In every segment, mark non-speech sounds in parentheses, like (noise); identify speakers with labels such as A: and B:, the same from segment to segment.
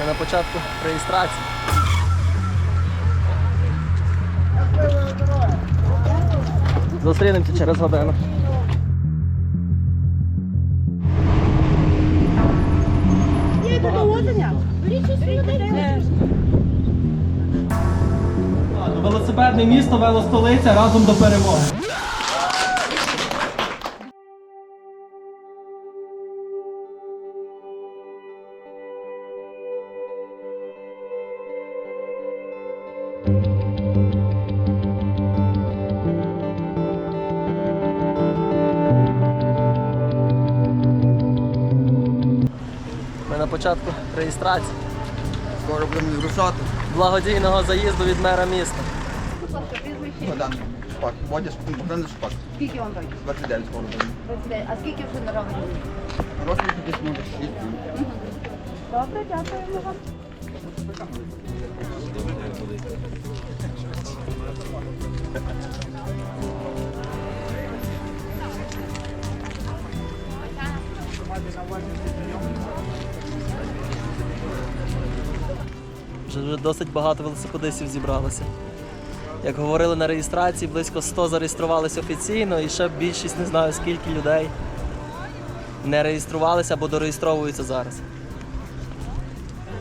A: Ми на початку реєстрації. Зустрінемося через годину. Велосипедне місто, велостолиця разом до перемоги. Реєстрації
B: Скоро будемо зрушати.
A: благодійного заїзду від мера міста.
B: Богдан Шпак. Водя Шпак. Богдан Шпак.
C: Скільки вам років?
B: 29 скоро буде.
C: 29. А скільки вже на ровері?
B: Років десь може 6.
C: Добре, дякуємо вам.
A: Вже досить багато велосипедистів зібралося. Як говорили на реєстрації, близько 100 зареєструвалися офіційно і ще більшість не знаю скільки людей не реєструвалися або дореєстровуються зараз.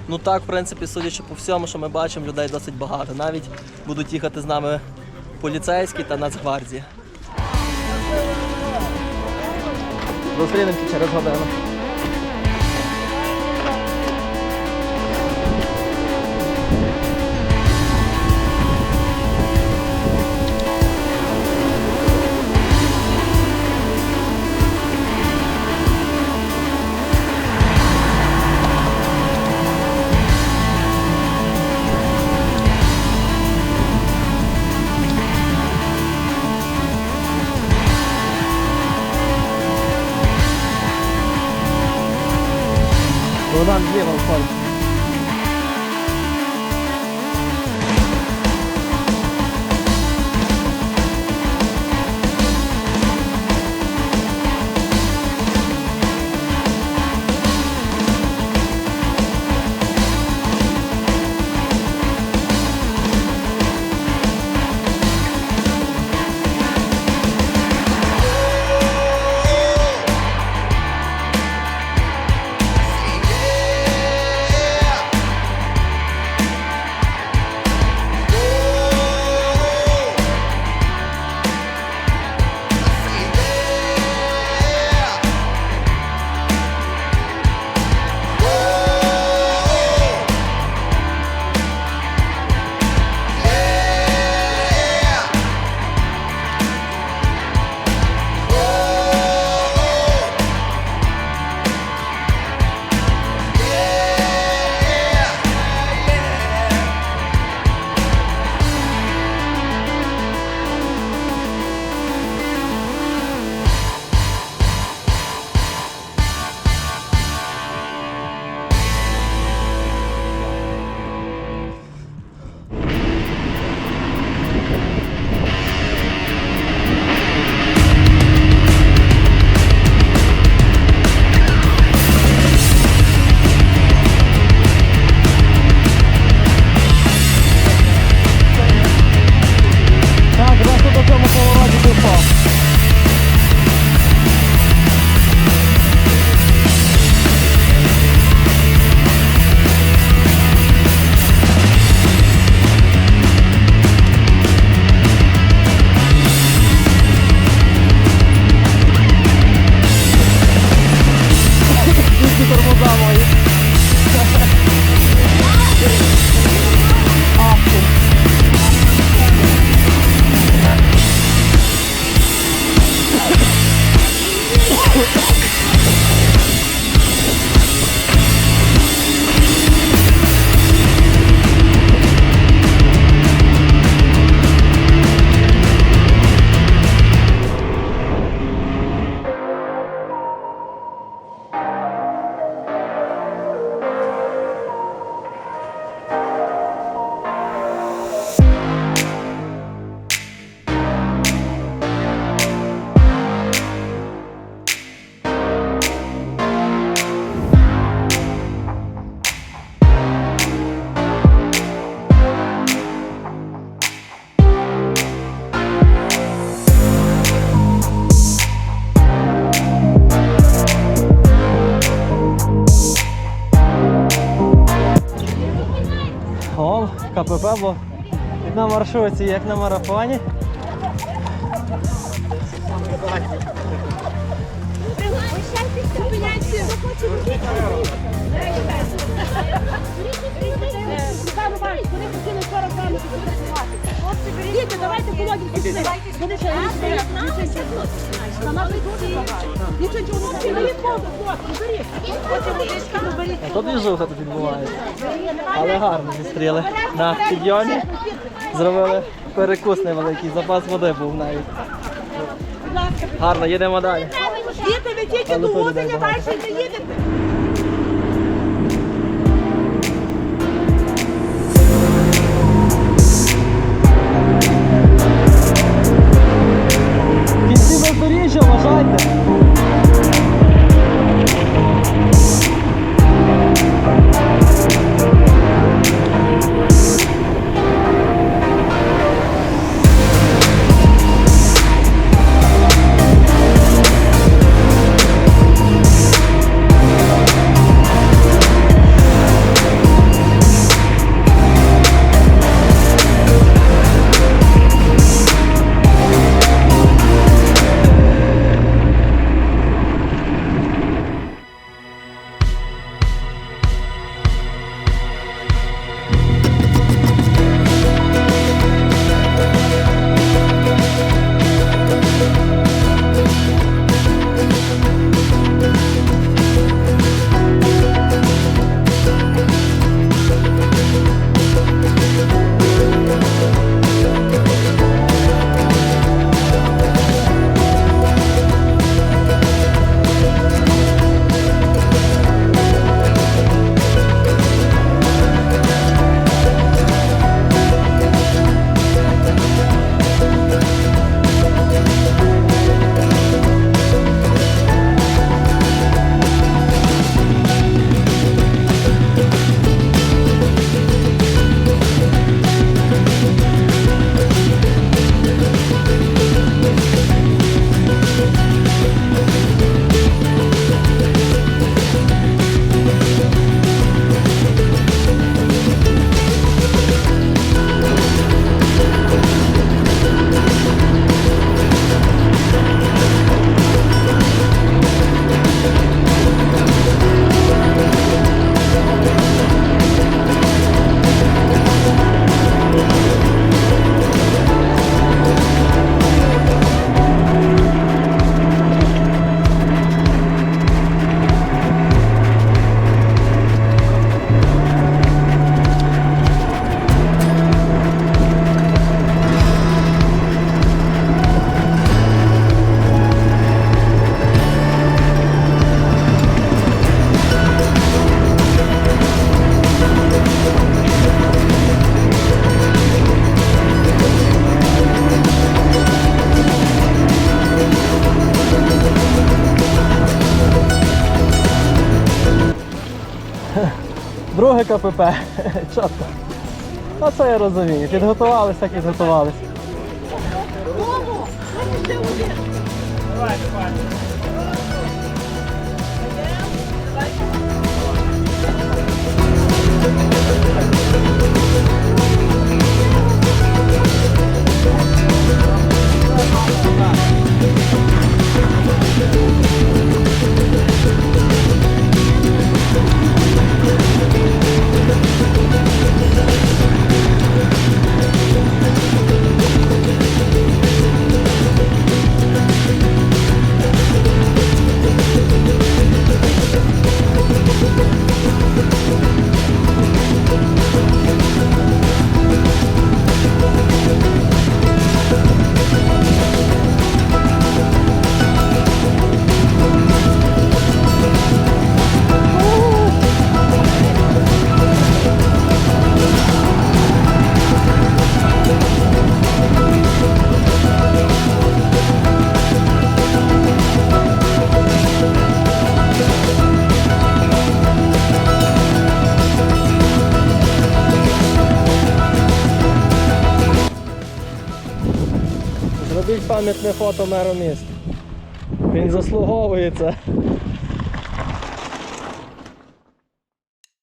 A: Ну так, в принципі, судячи по всьому, що ми бачимо, людей досить багато. Навіть будуть їхати з нами поліцейські та Нацгвардія. Зустрінемося через годину. КПП, на маршруті, як на марафоні.
D: Діти, давайте колодів пішли. Вони ще не стоять. На дуже багато. Нічого, нічого, не беріть воду, хлопці, беріть. Хоче водички, то беріть.
A: Тут двіжуха тут відбувається. Але гарно зустріли. На підйомі зробили перекус невеликий, запас води був навіть. Гарно, їдемо далі.
D: Діти, ви тільки до Уденя, далі не їдете.
A: Друге КПП. (laughs) Чітко. А це я розумію. Підготувались, так Давай, Зробіть пам'ятне фото меру міста. Він заслуговує це.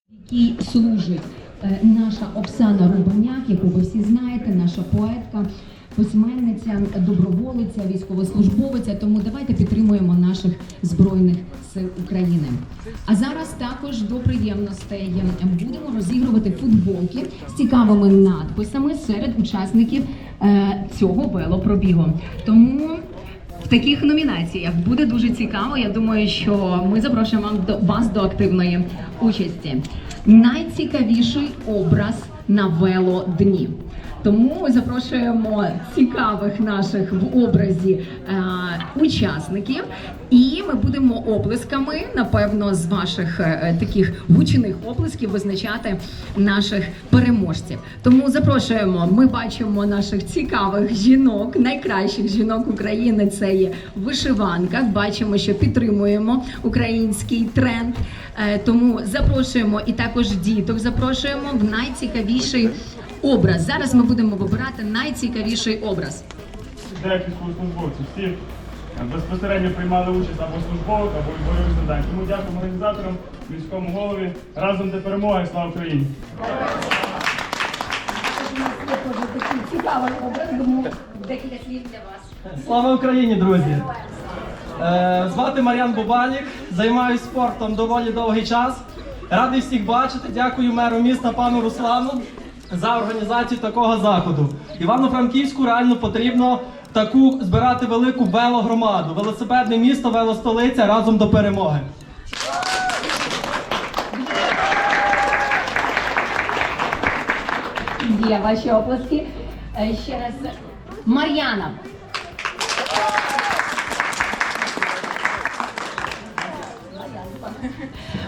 E: який служить е, наша Оксана Рубаняк, яку ви всі знаєте, наша поетка, письменниця, доброволиця, військовослужбовиця. Тому давайте підтримуємо наших збройних сил України. А зараз також до приємностей будемо розігрувати футболки з цікавими надписами серед учасників е, цього велопробігу. Тому в таких номінаціях буде дуже цікаво. Я думаю, що ми запрошуємо вас до активної участі. Найцікавіший образ на велодні. Тому ми запрошуємо цікавих наших в образі е, учасників, і ми будемо оплесками, напевно, з ваших е, таких гучних оплесків визначати наших переможців. Тому запрошуємо. Ми бачимо наших цікавих жінок, найкращих жінок України. Це є в вишиванках. Бачимо, що підтримуємо український тренд. Е, Тому запрошуємо і також діток. Запрошуємо в найцікавіший образ. Зараз ми будемо вибирати найцікавіший образ.
F: Де військовослужбовці всі е, безпосередньо приймали участь або службових, або в бойових завдань. Тому дякуємо організаторам, міському голові. Разом до перемоги. Слава Україні!
E: Цікавий образ, тому декілька слів для вас.
A: Слава Україні, друзі! Е, звати Мар'ян Бубанік, займаюся спортом доволі довгий час. Радий всіх бачити. Дякую меру міста пану Руслану за організацію такого заходу. Івано-Франківську реально потрібно таку збирати велику велогромаду. Велосипедне місто, велостолиця разом до перемоги.
E: Є ваші оплески. Е, Ще раз Мар'яна.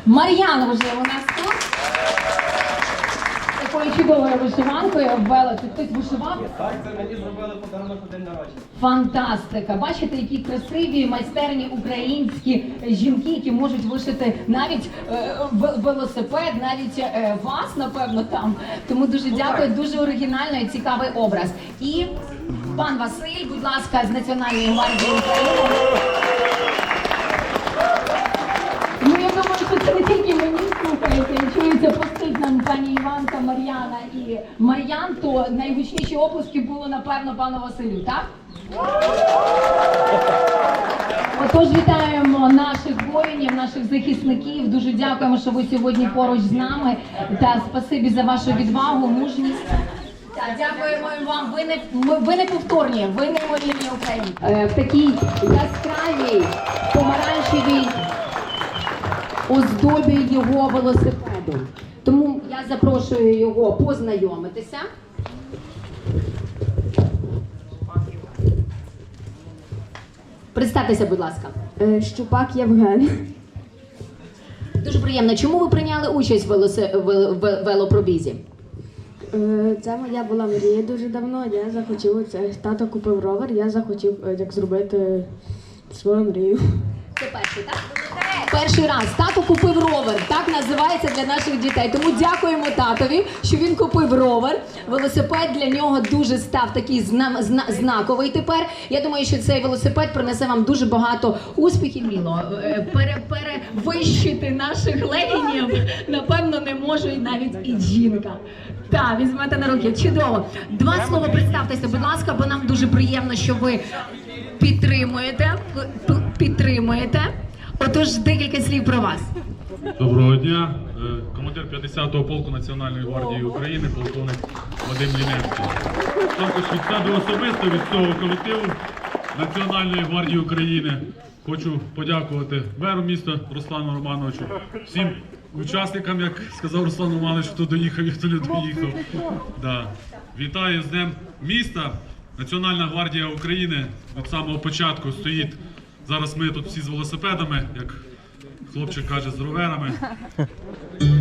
E: Мар'яна вже у нас чудовою вишиванкою ввела. Це хтось вишивав?
A: Так, це мені зробили подарунок у день народження.
E: Фантастика! Бачите, які красиві майстерні українські жінки, які можуть вишити навіть е, велосипед, навіть е, вас, напевно, там. Тому дуже дякую, дуже оригінальний і цікавий образ. І пан Василь, будь ласка, з Національної гвардії України. Ну, я думаю, що це не тільки мені слухається, і чується постить нам пані Іванка, Мар'яна і Мар'ян, то найгучніші оплески було, напевно, пану Василю, так? Отож, вітаємо наших воїнів, наших захисників. Дуже дякуємо, що ви сьогодні поруч з нами. Та спасибі за вашу відвагу, мужність. Дякуємо вам. Ви не ви не повторні, ви неймовірні українці. Е, в такій яскравій помаранчевій оздобі його велосипеду. Тому я запрошую його познайомитися. Представтеся, будь ласка.
G: Е, Щупак Євген.
E: Дуже приємно. Чому ви прийняли участь в велосе- в- в- велопробізі?
G: Е, Це моя була мрія дуже давно. Я захотів це. Тато купив ровер, я захотів е, як зробити свою мрію.
E: Це перший, так? Перший раз тато купив ровер. Так називається для наших дітей. Тому дякуємо татові, що він купив ровер. Велосипед для нього дуже став такий зна- зна- знаковий тепер. Я думаю, що цей велосипед принесе вам дуже багато успіхів. Міло Е, пере, перевищити наших легінів, напевно, не може навіть і жінка. Так, візьмете на руки. Чудово. Два слова представтеся, будь ласка, бо нам дуже приємно, що ви підтримуєте. Підтримуєте. Отож, декілька слів про вас.
H: Доброго дня, Е, командир 50-го полку Національної гвардії України, полковник Вадим Ліневський. Також від себе особисто, від цього колективу Національної гвардії України хочу подякувати меру міста Руслану Романовичу, всім учасникам, як сказав Руслан Романович, хто доїхав і хто не доїхав. Да. Вітаю з Днем міста. Національна гвардія України від самого початку стоїть. Зараз ми тут всі з велосипедами, як Хлопчик каже з роверами. (laughs)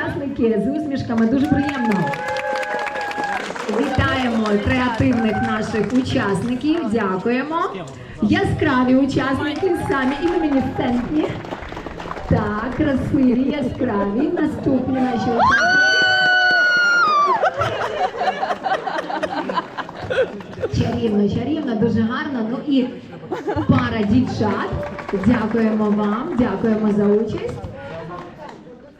E: учасники з усмішками. Дуже приємно. Вітаємо креативних наших учасників. Дякуємо. Яскраві учасники, самі і люмінесцентні. Так, красиві, яскраві. Наступні наші учасники. Чарівно, чарівно, дуже гарно. Ну і пара дівчат. Дякуємо вам, дякуємо за участь.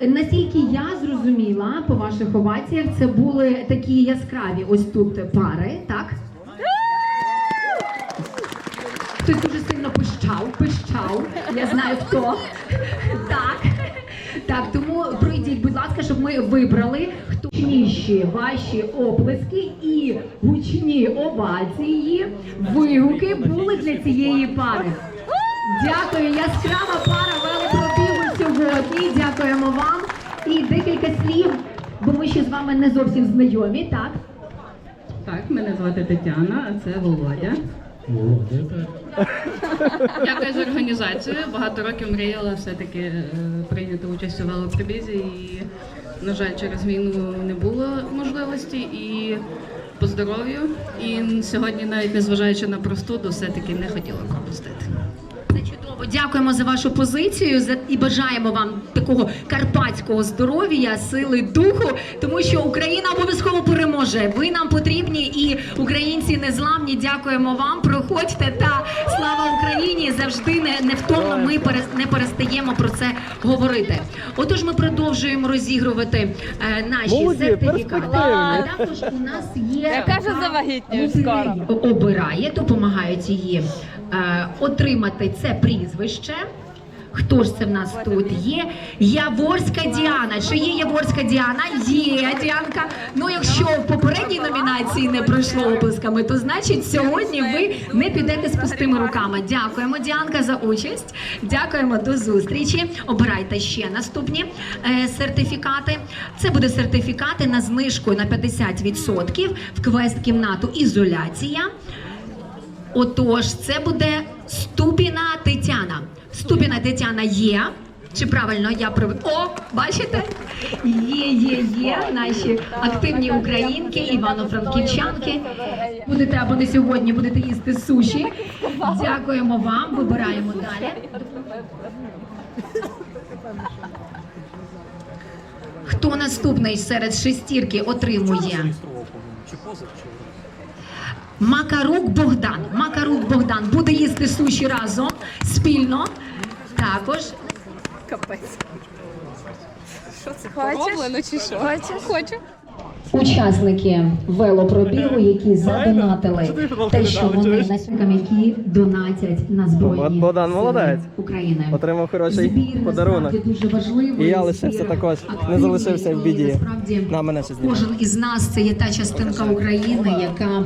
E: Наскільки я зрозуміла по ваших оваціях, це були такі яскраві ось тут пари, так? Хтось дуже сильно пищав, пищав. Я знаю хто. Так. Так, тому пройдіть, будь ласка, щоб ми вибрали хто гучніші ваші оплески і гучні овації, вигуки були для цієї пари. Дякую, яскрава пара велопробігу сьогодні. Дякуємо вам. І декілька слів, бо ми ще з вами не зовсім знайомі, так?
I: Так, мене звати Тетяна, а це Володя. Дякую за організацію. Багато років мріяла все-таки е, прийняти участь у велопробізі і, на жаль, через війну не було можливості і по здоров'ю. І сьогодні, навіть незважаючи на простуду, все-таки не хотіла пропустити.
E: Дякуємо за вашу позицію за- і бажаємо вам такого карпатського здоров'я, сили духу, тому що Україна обов'язково переможе. Ви нам потрібні і українці незламні. Дякуємо вам. Проходьте та слава Україні! Завжди не, невтомно ми перес- не перестаємо про це говорити. Отож, ми продовжуємо розігрувати е, наші
A: Молоді,
E: сертифікати. А також у нас є
C: Я кажу,
E: така
C: завагітнієш скоро.
E: обирає, допомагають її отримати це прізвище. Хто ж це в нас тут є? Яворська Діана. Чи є Яворська Діана? Є Діанка. Ну, якщо в попередній номінації не пройшло оплесками, то значить сьогодні ви не підете з пустими руками. Дякуємо, Діанка, за участь. Дякуємо до зустрічі. Обирайте ще наступні е, сертифікати. Це буде сертифікати на знижку на 50% в квест-кімнату Ізоляція. Отож, це буде Ступіна Тетяна. Ступіна Тетяна є. Чи правильно я прив... О, бачите? Є, є, є наші активні українки, івано-франківчанки. Будете або не сьогодні, будете їсти суші. Дякуємо вам. Вибираємо далі. Хто наступний серед шестірки отримує? Макарук Богдан. Макарук Богдан буде їсти суші разом спільно. Також
C: Хочеш? чи що? Хочеш? Хочу.
E: учасники велопробігу, які задонатили те, що вони наслідкам, які донатять на збройні
A: Богдан молодець.
E: України.
A: Отримав хороший
E: Збір,
A: подарунок.
E: дуже важливий.
A: І я лишився також, не залишився в біді.
E: Насправді,
A: На мене ще
E: кожен із нас це є та частинка України, яка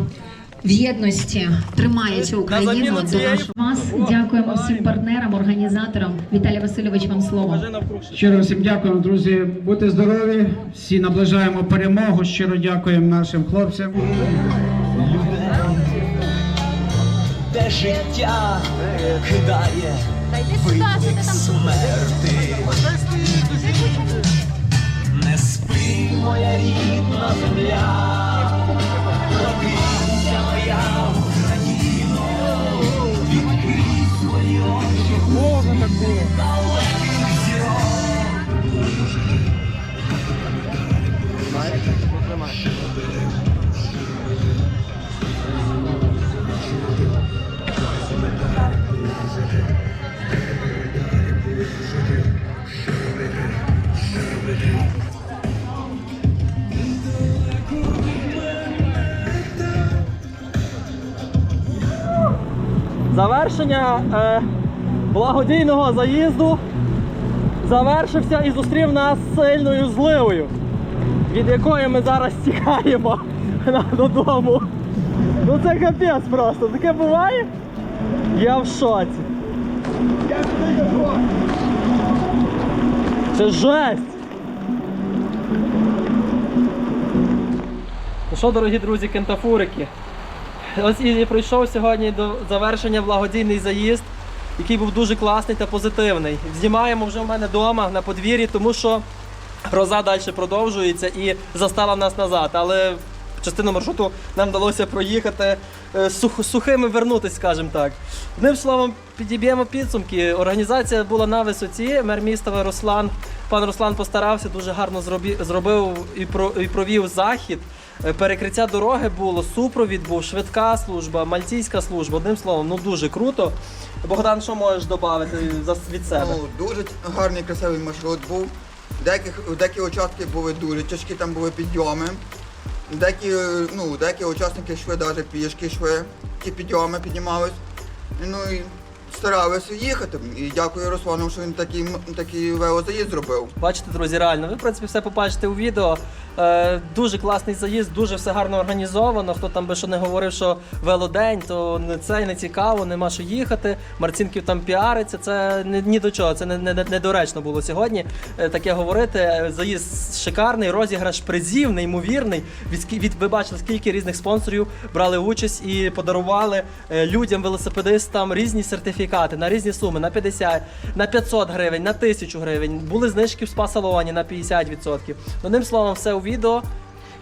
E: в єдності тримає цю Україну до нашого вас. Дякуємо всім партнерам, організаторам. Віталій Васильович, вам слово.
J: Щиро всім дякуємо, друзі. Будьте здорові. Всі наближаємо перемогу. Щиро дякуємо нашим хлопцям.
K: де життя кидає виклик смерти. Не спи, моя рідна земля,
A: Завершення е, благодійного заїзду завершився і зустрів нас сильною зливою, від якої ми зараз тікаємо (laughs) додому. Ну це капець просто. Таке буває? Я в шоці. Це жесть. Ну що, дорогі друзі, кентафурики? (laughs) Ось і прийшов сьогодні до завершення благодійний заїзд, який був дуже класний та позитивний. Знімаємо вже в мене вдома на подвір'ї, тому що гроза далі продовжується і застала нас назад. Але частину маршруту нам вдалося проїхати е, сух, сухими вернутися, скажімо так. Одним словом, підіб'ємо підсумки. Організація була на висоті. Мер міста Руслан, пан Руслан постарався, дуже гарно зробив і провів захід. Е, Перекриття дороги було, супровід був, швидка служба, мальтійська служба. Одним словом, ну дуже круто. Bогдан, що можеш додати від себе?
B: Ну, дуже гарний красивий маршрут був. Деяких, деякі участки були дуже тяжкі, там були підйоми. Деякі, е, ну, деякі учасники йшли навіть пішки йшли, ті підйоми піднімались. Ну і старалися їхати. І дякую Руслану, що він такий, такий велозаїзд зробив.
A: Бачите, друзі, реально, ви в принципі все побачите у відео. Е, дуже класний заїзд, дуже все гарно організовано. Хто там би що не говорив, що велодень, то не це не цікаво, нема що їхати. Марцінків там піариться. Це ні, ні до чого, це не, не, не- недоречно було сьогодні. е, таке говорити. Е, Заїзд шикарний, розіграш призів, неймовірний. Від, від ви бачили, скільки різних спонсорів брали участь і подарували е, людям, велосипедистам різні сертифікати на різні суми, на 50, на 500 гривень, на 1000 гривень. Були знижки в спа-салоні на 50%. Одним словом, все у відео.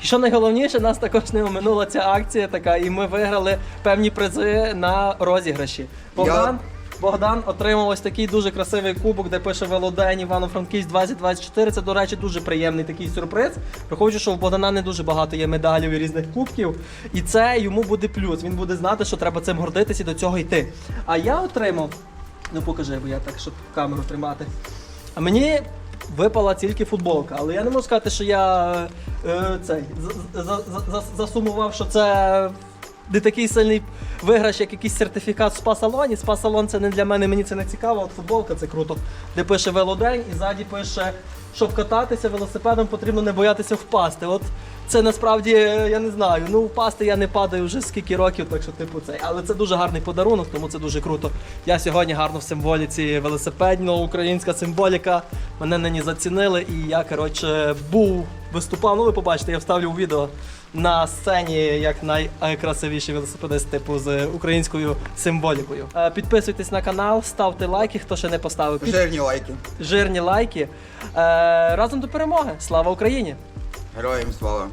A: І що найголовніше, нас також не оминула ця акція така, і ми виграли певні призи на розіграші. Богдан. Богдан отримав ось такий дуже красивий кубок, де пише Велодень Івано-Франківськ 2024. Це, до речі, дуже приємний такий сюрприз. Враховуючи, що в Богдана не дуже багато є медалів і різних кубків. І це йому буде плюс. Він буде знати, що треба цим гордитися і до цього йти. А я отримав. Ну покажи, бо я так, щоб камеру тримати. А мені випала тільки футболка, але я не можу сказати, що я е, цей за- за- за- за- засумував, що це не такий сильний виграш, як якийсь сертифікат в спа-салоні. Спа-салон це не для мене, мені це не цікаво. От футболка це круто. Де пише велодень і ззаді пише, щоб кататися велосипедом, потрібно не боятися впасти. От це насправді е, я не знаю. Ну впасти я не падаю вже скільки років, так що типу цей. Але це дуже гарний подарунок, тому це дуже круто. Я сьогодні гарно в символіці велосипедно, українська символіка. Мене нині зацінили, і я коротше був виступав. Ну ви побачите, я вставлю у відео на сцені як найкрасивіші велосипедисти типу з українською символікою. Е, Підписуйтесь на канал, ставте лайки, хто ще не поставив. Під-
B: Жирні лайки.
A: Жирні лайки. Е, Разом до перемоги. Слава Україні!
B: Героям слава.